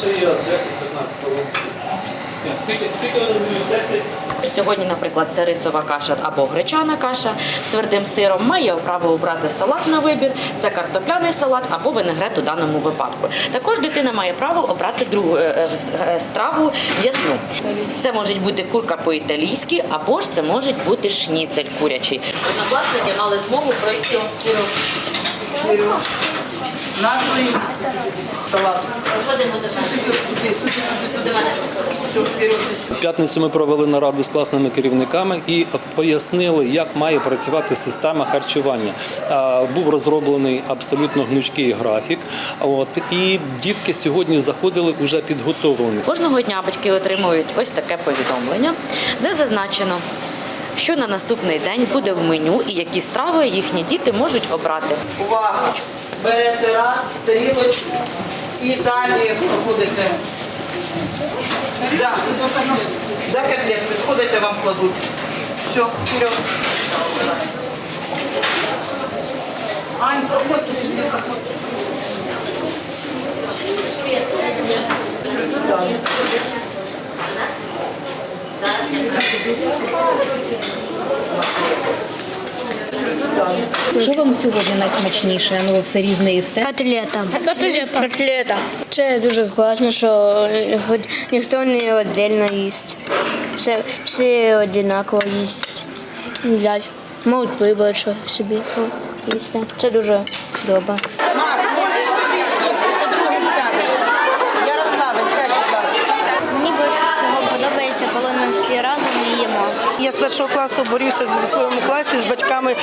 ще є 10-15 хвилин. Скільки, скільки ви розумієте? 10? Сьогодні, наприклад, це рисова каша або гречана каша з твердим сиром. Має право обрати салат на вибір, це картопляний салат або винегрет у даному випадку. Також дитина має право обрати другу е, е, е, страву м'ясну. Це може бути курка по-італійськи, або ж це може бути шніцель курячий. Однокласники мали змогу пройти Назвою салату. Ходимо до мене. В п'ятницю ми провели нараду з класними керівниками і пояснили, як має працювати система харчування. Був розроблений абсолютно гнучкий графік. От і дітки сьогодні заходили вже підготовлені. Кожного дня батьки отримують ось таке повідомлення, де зазначено, що на наступний день буде в меню і які страви їхні діти можуть обрати. Увага! Берете раз, тарілочку і далі проходите. Да. Да, котлет, підходите, вам кладуть. Все, вперед. Ань, проходьте сюди, проходьте. Що вам сьогодні найсмачніше? Ну, ви все різне їсте. Котлета. Котлета. Котлета. Це дуже класно, що хоч ніхто не віддільно їсть. Все, всі однаково їсть. Їдять. Можуть вибрати що собі їсти. Це дуже добре. Мені більше всього подобається, коли ми всі разом їмо. Я з першого класу борюся в своєму класі з батьками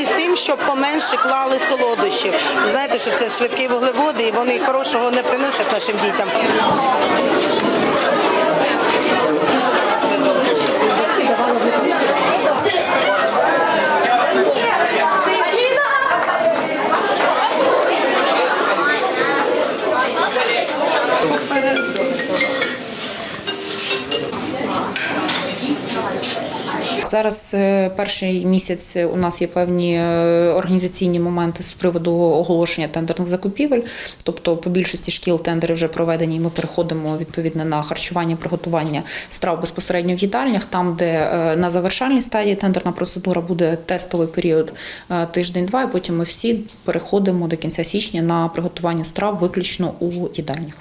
і щоб поменше клали солодощів. Знаєте, що це швидкі вуглеводи, і вони хорошого не приносять нашим дітям. Зараз е, перший місяць у нас є певні е, організаційні моменти з приводу оголошення тендерних закупівель. Тобто, по більшості шкіл тендери вже проведені. і Ми переходимо відповідно на харчування, приготування страв безпосередньо в їдальнях, там, де е, на завершальній стадії тендерна процедура буде тестовий період е, тиждень-два. І потім ми всі переходимо до кінця січня на приготування страв виключно у їдальнях.